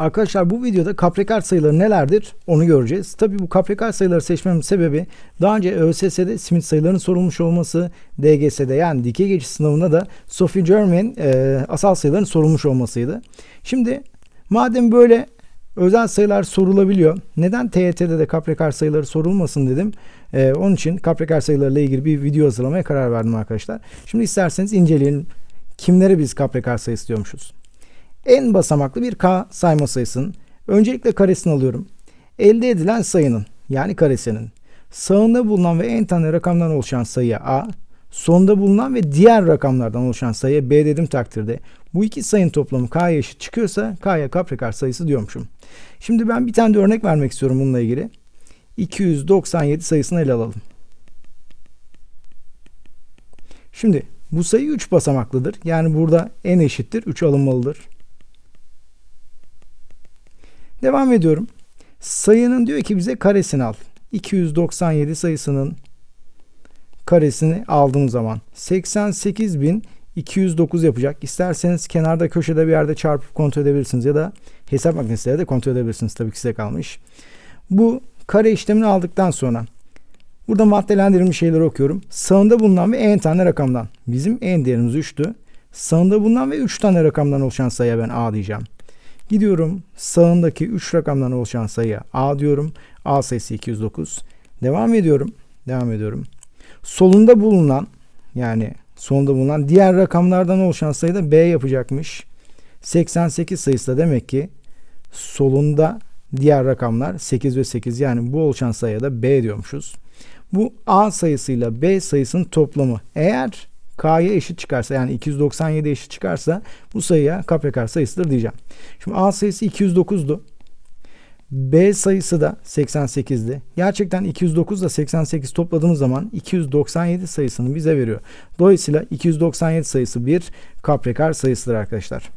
Arkadaşlar bu videoda kaprekar sayıları nelerdir onu göreceğiz. Tabi bu kaprekar sayıları seçmemin sebebi daha önce ÖSS'de simit sayılarının sorulmuş olması, DGS'de yani dikey geçiş sınavında da Sophie Germain e, asal sayıların sorulmuş olmasıydı. Şimdi madem böyle özel sayılar sorulabiliyor. Neden TYT'de de kaprekar sayıları sorulmasın dedim. E, onun için kaprekar sayılarıyla ilgili bir video hazırlamaya karar verdim arkadaşlar. Şimdi isterseniz inceleyelim. Kimlere biz kaprekar sayısı diyormuşuz? En basamaklı bir k sayma sayısının öncelikle karesini alıyorum. Elde edilen sayının yani karesinin sağında bulunan ve en tane rakamdan oluşan sayıya a, sonda bulunan ve diğer rakamlardan oluşan sayıya b dedim takdirde bu iki sayının toplamı k'ya eşit çıkıyorsa k'ya kaprekar sayısı diyormuşum. Şimdi ben bir tane de örnek vermek istiyorum bununla ilgili. 297 sayısını ele alalım. Şimdi bu sayı 3 basamaklıdır. Yani burada en eşittir 3 alınmalıdır. Devam ediyorum. Sayının diyor ki bize karesini al. 297 sayısının karesini aldığım zaman 88.209 yapacak. İsterseniz kenarda köşede bir yerde çarpıp kontrol edebilirsiniz ya da hesap makinesiyle de kontrol edebilirsiniz. Tabii ki size kalmış. Bu kare işlemini aldıktan sonra burada maddelendirilmiş şeyleri okuyorum. Sağında bulunan ve en tane rakamdan. Bizim en değerimiz 3'tü. Sağında bulunan ve 3 tane rakamdan oluşan sayıya ben A diyeceğim. Gidiyorum sağındaki 3 rakamdan oluşan sayıya A diyorum. A sayısı 209. Devam ediyorum. Devam ediyorum. Solunda bulunan yani sonunda bulunan diğer rakamlardan oluşan sayıda B yapacakmış. 88 sayısı da demek ki solunda diğer rakamlar 8 ve 8 yani bu oluşan sayıya da B diyormuşuz. Bu A sayısıyla B sayısının toplamı eğer K'ya eşit çıkarsa yani 297 eşit çıkarsa bu sayıya kaprekar sayısıdır diyeceğim. Şimdi A sayısı 209'du. B sayısı da 88'di. Gerçekten 209 ile 88 topladığımız zaman 297 sayısını bize veriyor. Dolayısıyla 297 sayısı bir kaprekar sayısıdır arkadaşlar.